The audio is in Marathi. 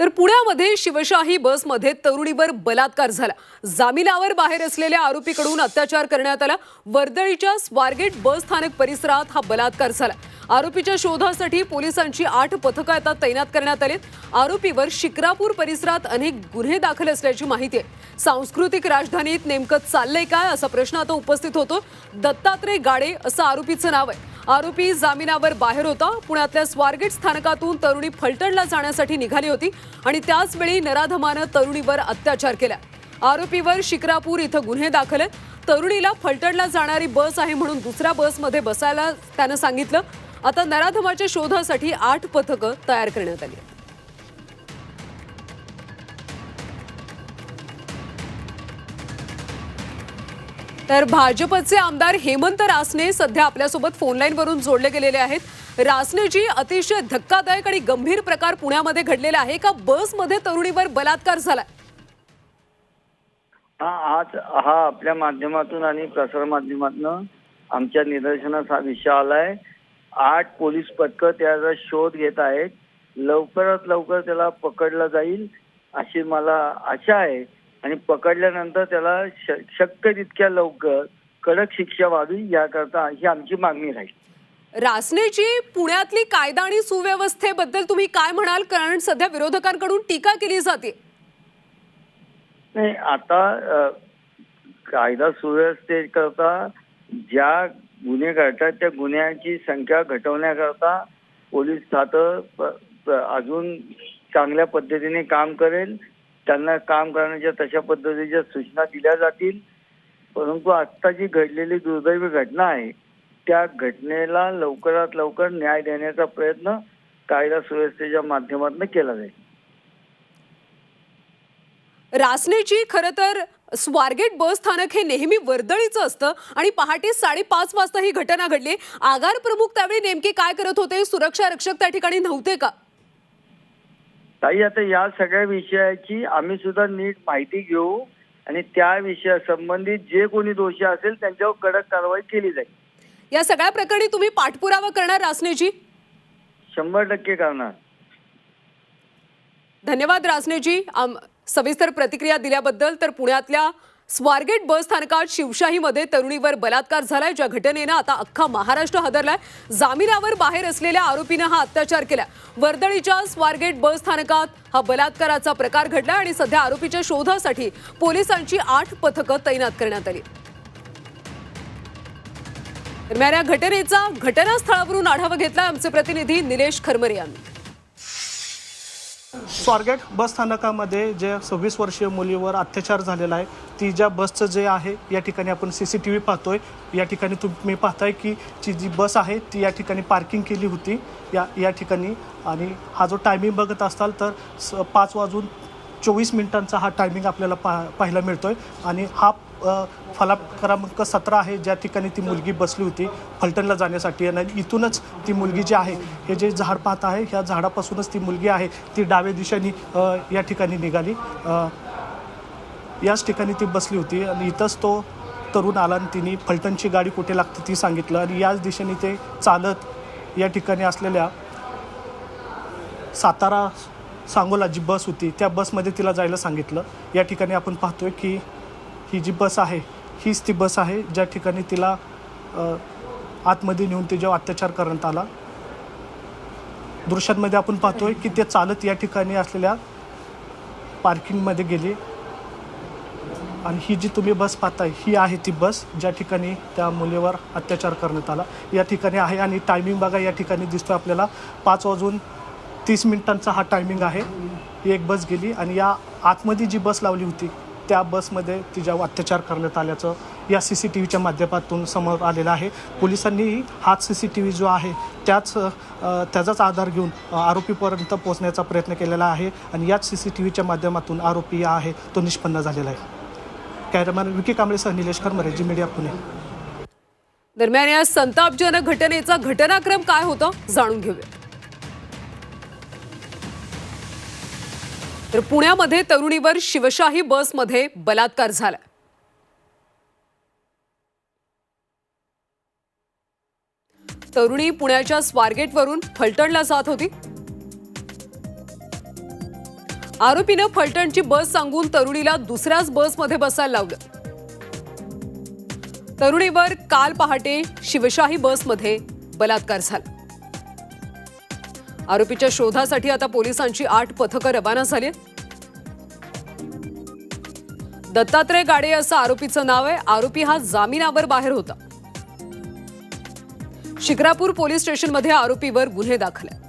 तर पुण्यामध्ये शिवशाही बसमध्ये तरुणीवर बलात्कार झाला. जामिनावर बाहेर असलेल्या आरोपीकडून अत्याचार करण्यात आला. वर्दळीच्या स्वारगेट बस स्थानक परिसरात हा बलात्कार झाला. आरोपीच्या शोधासाठी पोलिसांची आठ पथकं आता तैनात करण्यात आलीत. आरोपीवर शिक्रापूर परिसरात अनेक गुन्हे दाखल असल्याची माहिती आहे. सांस्कृतिक राजधानीत नेमकं चाललंय काय असा प्रश्न आता उपस्थित होतो. दत्तात्रय गाडे असं आरोपीचं नाव आहे. आरोपी जामिनावर बाहेर होता. पुण्यातल्या स्वारगेट स्थानकातून तरुणी फलटणला जाण्यासाठी निघाली होती आणि त्याचवेळी नराधमानं तरुणीवर अत्याचार केला. आरोपीवर शिक्रापूर इथं गुन्हे दाखल आहेत. तरुणीला फलटणला जाणारी बस आहे म्हणून दुसऱ्या बसमध्ये बसायला त्यानं सांगितलं. आता नराधमाच्या शोधासाठी आठ पथकं तयार करण्यात आली आहेत. तर भाजपचे आमदार हेमंत रासने सध्या आपल्यासोबत फोनलाईनवरून जोडले गेलेले आहेत. रासनेजी अतिशय धक्कादायक आणि गंभीर प्रकार पुण्यामध्ये घडलेला आहे का? बसमध्ये तरुणीवर बलात्कार झाला हा आज हा आपल्या माध्यमातून आणि प्रसार माध्यमातून आमच्या निदर्शनास हा विषय आलाय. आठ पोलीस पथकं त्याचा शोध घेत आहेत. लवकरात लवकर त्याला पकडलं जाईल अशी मला आशा आहे. आणि पकडल्यानंतर त्याला शक्य तितक्या लवकर कडक शिक्षा व्हावी याकरता ही आमची मागणी राहील. रासनेजी पुण्यातली कायदा आणि सुव्यवस्थेबद्दल तुम्ही काय म्हणाल? कारण सध्या विरोधकांकडून टीका केली जाते. नाही आता कायदा सुव्यवस्थेकरता ज्या गुन्हे घडतात त्या गुन्ह्यांची संख्या घटवण्याकरता पोलीस खातं अजून चांगल्या पद्धतीने काम करेल. त्यांना काम करण्याच्या तशा पद्धतीच्या सूचना दिल्या जातील. परंतु आत्ता जी घडलेली दुर्दैवी घटना आहे त्या घटनेला लवकरात लवकर न्याय देण्याचा प्रयत्न कायदा सुव्यवस्थेच्या माध्यमातून केला जाईल. रासनेची खरं तर स्वारगेट बस स्थानक हे नेहमी वर्दळीचं असतं आणि पहाटे साडेपाच वाजता ही घटना घडली. आगार प्रमुख त्यावेळी नेमके काय करत होते? सुरक्षा रक्षक त्या ठिकाणी नव्हते का? ताई आता या सगळ्या विषयाची आम्ही सुद्धा नीट माहिती घेऊ आणि त्या विषयासंबंधित जे कोणी दोषी असेल त्यांच्यावर कडक कारवाई केली जाईल. या सगळ्या प्रकरणी तुम्ही पाठपुरावा करणार रासनेजी? शंभर टक्के करणार. धन्यवाद रासनेजी. आम सविस्तर प्रतिक्रिया दिल्याबद्दल तर पुण्यातल्या स्वारगेट बस स्थानकात शिवशाहीमध्ये तरुणीवर बलात्कार झालाय. ज्या घटनेनं आता अख्खा महाराष्ट्र हादरलाय. जामिनावर बाहेर असलेल्या आरोपीनं हा अत्याचार केला वर्दळीच्या स्वारगेट बस स्थानकात हा बलात्काराचा प्रकार घडला आणि सध्या आरोपीच्या शोधासाठी पोलिसांची आठ पथकं तैनात करण्यात आली. दरम्यान या घटनेचा घटनास्थळावरून आढावा घेतला आमचे प्रतिनिधी निलेश खरमरे यांनी. स्वारगेट बस स्थानकामध्ये जे सव्वीस वर्षीय मुलीवर अत्याचार झालेला आहे ती ज्या बसचं जे आहे या ठिकाणी आपण सी सी टी व्ही पाहतोय. या ठिकाणी तुम्ही पाहताय की ती जी बस आहे ती या ठिकाणी पार्किंग केली होती. या या ठिकाणी. आणि हा जो टायमिंग बघत असाल तर स पाच वाजून चोवीस मिनिटांचा हा टायमिंग आपल्याला पा पाहायला मिळतोय. आणि हा फलाप क्रमांक सतरा आहे ज्या ठिकाणी ती मुलगी बसली होती फलटणला जाण्यासाठी. आणि इथूनच ती मुलगी जी आहे हे जे झाड पाहत आहे ह्या झाडापासूनच ती मुलगी आहे ती डाव्या दिशेने या ठिकाणी निघाली. याच ठिकाणी ती बसली होती. आणि इथंच तो तरुण आला आणि तिने फलटणची गाडी कुठे लागते ती सांगितलं. आणि याच दिशेने ते चालत या ठिकाणी असलेल्या सातारा सांगोला जी बस होती त्या बसमध्ये तिला जायला सांगितलं. या ठिकाणी आपण पाहतोय की ही जी बस आहे हीच ती बस आहे ज्या ठिकाणी तिला आतमध्ये नेऊन तिच्यावर अत्याचार करण्यात आला. दृश्यांमध्ये आपण पाहतोय की ते चालत या ठिकाणी असलेल्या पार्किंगमध्ये गेली. आणि ही जी तुम्ही बस पाहताय ही आहे ती बस ज्या ठिकाणी त्या मुलीवर अत्याचार करण्यात आला. या ठिकाणी आहे आणि टायमिंग बघा या ठिकाणी दिसतोय आपल्याला पाच वाजून तीस मिनिटांचा हा टायमिंग आहे. ही एक बस गेली आणि या आतमध्ये जी बस लावली होती त्या बसमध्ये तिच्यावर अत्याचार करण्यात आल्याचं या सी सी टी व्हीच्या माध्यमातून समोर आलेलं आहे. पोलिसांनी हाच सी सी टी व्ही जो आहे त्याच त्याचाच आधार घेऊन आरोपीपर्यंत पोहोचण्याचा प्रयत्न केलेला आहे आणि याच सी सी टी व्हीच्या माध्यमातून आरोपी आहे तो निष्पन्न झालेला आहे. कॅमेरामॅन विकी कांबळेसह निलेश करमरे जी मीडिया पुणे. दरम्यान या संतापजनक घटनेचा घटनाक्रम काय होता जाणून घेऊया. तर पुण्यामध्ये तरुणीवर शिवशाही बसमध्ये बलात्कार झाला. तरुणी पुण्याच्या स्वारगेटवरून फलटणला जात होती. आरोपीनं फलटणची बस सांगून तरुणीला दुसऱ्याच बसमध्ये बसायला लावलं. तरुणीवर काल पहाटे शिवशाही बसमध्ये बलात्कार झाला. आरोपीच्या शोधासाठी आता पोलिसांची आठ पथकं रवाना झाली आहेत. दत्तात्रय गाडे असं आरोपीचं नाव आहे. आरोपी हा जामिनावर बाहेर होता. शिक्रापूर पोलीस स्टेशनमध्ये आरोपीवर गुन्हे दाखल आहे